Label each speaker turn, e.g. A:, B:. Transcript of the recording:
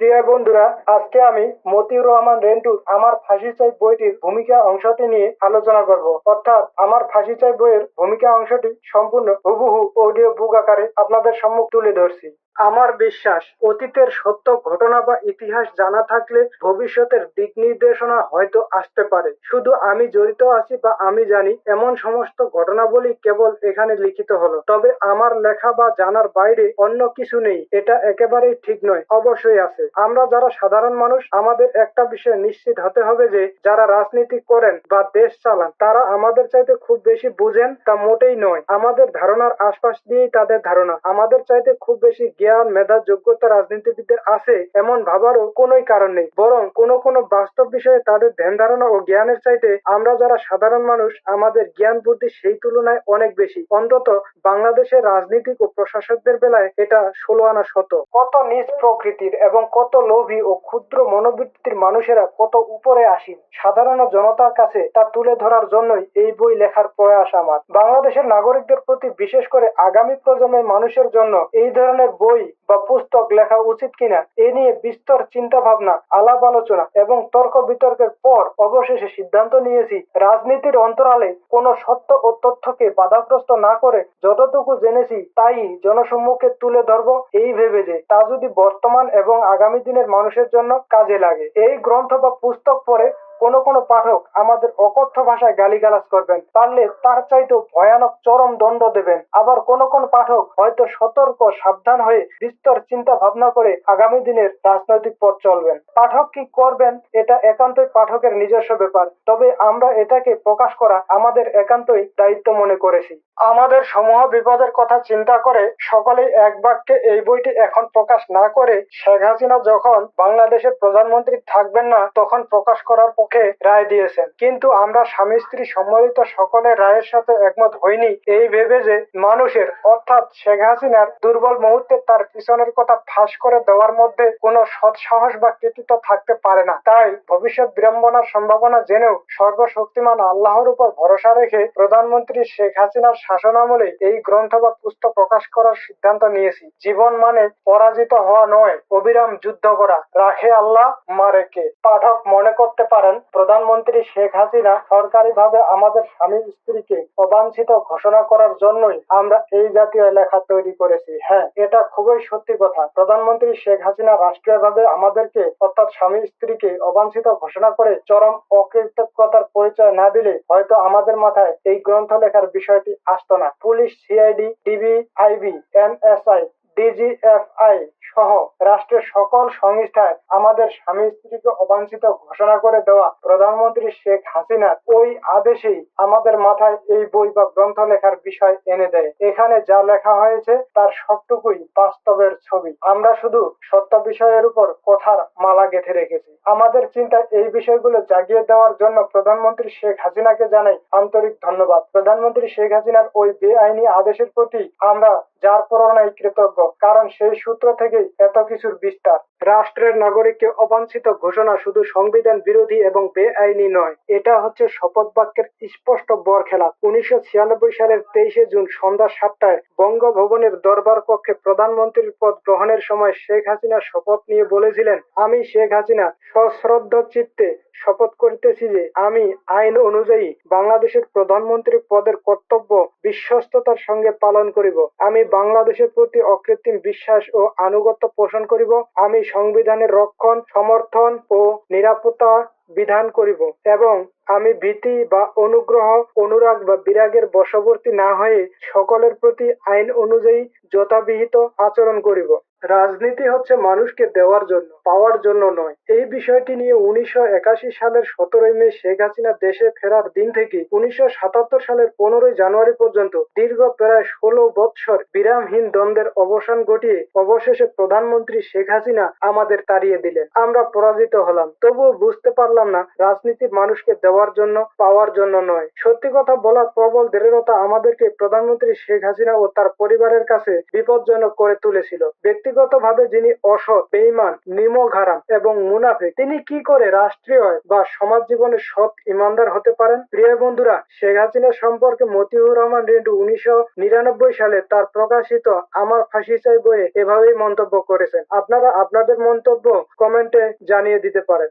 A: প্রিয় বন্ধুরা, আজকে আমি মতিউর রহমান রেন্টুর আমার ফাঁসি চাই বইটির ভূমিকা অংশটি নিয়ে আলোচনা করব। অর্থাৎ আমার ফাঁসি চাই বইয়ের ভূমিকা অংশটি সম্পূর্ণ হুবহু অডিও বুক আকারে আপনাদের সম্মুখ তুলে ধরছি। আমার বিশ্বাস, অতীতের সত্য ঘটনা বা ইতিহাস জানা থাকলে ভবিষ্যতের দিক নির্দেশনা হয়তো আসতে পারে। শুধু আমি জড়িত আছি বা আমি জানি, এমন সমস্ত ঘটনাবলী কেবল এখানে লিখিত হলো। তবে আমার লেখা বা জানার বাইরে অন্য কিছু নেই, এটা একেবারেই ঠিক নয়, অবশ্যই আছে। আমরা যারা সাধারণ মানুষ, আমাদের একটা বিষয় নিশ্চিত হতে হবে যে, যারা রাজনীতি করেন বা দেশ চালান, তারা আমাদের চাইতে খুব বেশি বুঝেন তা মোটেই নয়। আমাদের ধারণার আশপাশ দিয়েই তাদের ধারণা। আমাদের চাইতে খুব বেশি জ্ঞান, মেধা, যোগ্যতা রাজনীতিবিদদের আছে এমন ভাবারও কোনোই কারণ নেই। বরং কোনো কোনো বাস্তব বিষয়ে তাদের ধ্যান ধারণা ও জ্ঞানের চাইতে আমরা যারা সাধারণ মানুষ, আমাদের জ্ঞান বুদ্ধি সেই তুলনায় অনেক বেশি। অন্তত বাংলাদেশের রাজনীতিক ও প্রশাসকদের বেলায় এটা ষোলো আনা শত। কত নিজ প্রকৃতির এবং কত লোভী ও ক্ষুদ্র মনোবৃত্তির মানুষেরা কত উপরে আসীন। সাধারণ জনতার কাছে তা তুলে ধরার জন্যই এই বই লেখার প্রয়াস আমার। বাংলাদেশের নাগরিকদের প্রতি বিশেষ করে আগামী প্রজন্মের মানুষের জন্য এই ধরনের বই বা পুস্তক লেখা উচিত কিনা, এ নিয়ে বিস্তর চিন্তা ভাবনা আলাপ আলোচনা এবং তর্ক বিতর্কের পর অবশেষে সিদ্ধান্ত নিয়েছি, রাজনীতির অন্তরালে কোনো সত্য ও তথ্যকে বাধাগ্রস্ত না করে যতটুকু জেনেছি তাই জনসম্মুখে তুলে ধরবো এই ভেবে যে তা যদি বর্তমান এবং আগামী দিনের মানুষের জন্য কাজে লাগে। এই গ্রন্থ বা পুস্তক পড়ে কোনো কোনো পাঠক আমাদের অকথ্য ভাষায় গালিগালাজ করবেন, পারলে তার চাইতেও ভয়ানক চরম দণ্ড দেবেন। আবার কোন কোন পাঠক হয়তো সতর্ক, সাবধান হয়ে বিস্তর চিন্তা ভাবনা করে আগামী দিনের রাজনৈতিক পথ চলবেন। পাঠক কি করবেন, এটা একান্তই পাঠকের নিজস্ব ব্যাপার। তবে আমরা এটাকে প্রকাশ করা আমাদের একান্তই দায়িত্ব মনে করেছি। আমাদের সমূহ বিপদের কথা চিন্তা করে সকলেই এক বাক্যে এই বইটি এখন প্রকাশ না করে শেখ হাসিনা যখন বাংলাদেশের প্রধানমন্ত্রী থাকবেন না, তখন প্রকাশ করার পক্ষে রায় দিয়েছেন। কিন্তু আমরা স্বামী স্ত্রী সম্মিলিত সকলের রায়ের সাথে একমত হইনি। এই ভেবে যে মানুষের, অর্থাৎ শেখ হাসিনার দুর্বল মুহূর্তে তার পিছনের কথা ফাঁস করে দেওয়ার মধ্যে কোনো সৎসাহস বা কৃতিত্ব থাকতে পারে না। তাই ভবিষ্যৎ বিড়ম্বনার সম্ভাবনা জেনেও সর্বশক্তিমান আল্লাহর উপর ভরসা রেখে প্রধানমন্ত্রী শেখ হাসিনার শাসনামলে এই গ্রন্থ বা পুস্তক প্রকাশ করার সিদ্ধান্ত নিয়েছি। জীবন মানে পরাজিত হওয়া নয়, অবিরাম যুদ্ধ করা। রাখে আল্লাহ মারে কে পাঠক মনে করতে পারেন প্রধানমন্ত্রী শেখ হাসিনা সরকারিভাবে আমাদের স্বামী স্ত্রীকে অবাঞ্ছিত ঘোষণা করার জন্যই আমরা এই জাতীয় লেখা তৈরি করেছি। হ্যাঁ এটা খুবই সত্যি কথা। প্রধানমন্ত্রী শেখ হাসিনা রাষ্ট্রীয়ভাবে আমাদেরকে অর্থাৎ স্বামী স্ত্রীকে অবাঞ্ছিত ঘোষণা করে চরম অকৃতজ্ঞতার পরিচয় না দিলে হয়তো আমাদের মাথায় এই গ্রন্থ লেখার বিষয়টি আসতো না। Police, CID, DB, IB, NSI, DGFI সহ রাষ্ট্রের সকল সংস্থায় আমাদের স্বামী স্ত্রীকে অবাঞ্ছিত ঘোষণা করে দেওয়া প্রধানমন্ত্রী শেখ হাসিনার ওই আদেশেই আমাদের মাথায় এই বই বা গ্রন্থ লেখার বিষয় এনে দেয়। এখানে যা লেখা হয়েছে তার সবটুকুই বাস্তবের ছবি। আমরা শুধু সত্য বিষয়ের উপর কথার মালা গেঁথে রেখেছি। আমাদের চিন্তা এই বিষয়গুলো জাগিয়ে দেওয়ার জন্য প্রধানমন্ত্রী শেখ হাসিনাকে জানাই আন্তরিক ধন্যবাদ। প্রধানমন্ত্রী শেখ হাসিনার ওই বেআইনি আদেশের প্রতি আমরা যার প্রেরণায় কৃতজ্ঞ, কারণ সেই সূত্র থেকেই এত কিছুর বিস্তার। রাষ্ট্রের নাগরিককে অবাঞ্ছিত ঘোষণা শুধু সংবিধান বিরোধী এবং বেআইনি নয়, এটা হচ্ছে শপথ বাক্যের স্পষ্ট বরখেলাপ। উনিশশো ছিয়ানব্বই সালের তেইশে জুন সন্ধ্যা সাতটায় বঙ্গভবনের দরবার কক্ষে প্রধানমন্ত্রীর পদ গ্রহণের সময় শেখ হাসিনা শপথ নিয়ে বলেছিলেন, আমি শেখ হাসিনা সশ্রদ্ধ চিত্তে শপথ করিতেছি যে আমি আইন অনুযায়ী বাংলাদেশের প্রধানমন্ত্রী পদের কর্তব্য বিশ্বস্ততার সঙ্গে পালন করিব। আমি বাংলাদেশের প্রতি অকৃত্রিম বিশ্বাস ও আনুগত্য পোষণ করিব। আমি সংবিধানের রক্ষণ, সমর্থন ও নিরাপত্তা বিধান করিব এবং আমি ভীতি বা অনুগ্রহ, অনুরাগ বা বিরাগের বশবর্তী না হয়ে সকলের প্রতি আইন অনুযায়ী যথাবিহিত আচরণ করিব। রাজনীতি হচ্ছে মানুষকে দেওয়ার জন্য, পাওয়ার জন্য নয়। এই বিষয়টি নিয়ে উনিশশো একাশি সালের সতেরোই মে শেখ হাসিনা দেশে ফেরার দিন থেকে উনিশশো সাতাত্তর সালের পনেরোই জানুয়ারি পর্যন্ত দীর্ঘ প্রায় ষোলো বৎসর বিরামহীন দ্বন্দ্বের অবসান ঘটিয়ে অবশেষে প্রধানমন্ত্রী শেখ হাসিনা আমাদের তাড়িয়ে দিলেন। আমরা পরাজিত হলাম। তবুও বুঝতে পারলাম না, রাজনীতি মানুষকে দেওয়ার জন্য, পাওয়ার জন্য নয়। সত্যি কথা বলার প্রবল দৃঢ়তা আমাদেরকে প্রধানমন্ত্রী শেখ হাসিনা ও তার পরিবারের কাছে বিপজ্জনক করে তুলেছিল। ব্যক্তি ব্যক্তিগতভাবে যিনি অসৎ, বেঈমান নিমক-হারাম এবং মুনাফে তিনি কি করে রাষ্ট্রীয় বা সমাজ জীবনে সৎ ইমানদার হতে পারেন? প্রিয় বন্ধুরা, শেখ হাসিনা সম্পর্কে মতিউর রহমান রিন্টু উনিশশো নিরানব্বই সালে তার প্রকাশিত আমার ফাঁসি চাই বইয়ে এভাবেই মন্তব্য করেছেন। আপনারা আপনাদের মন্তব্য কমেন্টে জানিয়ে দিতে পারেন।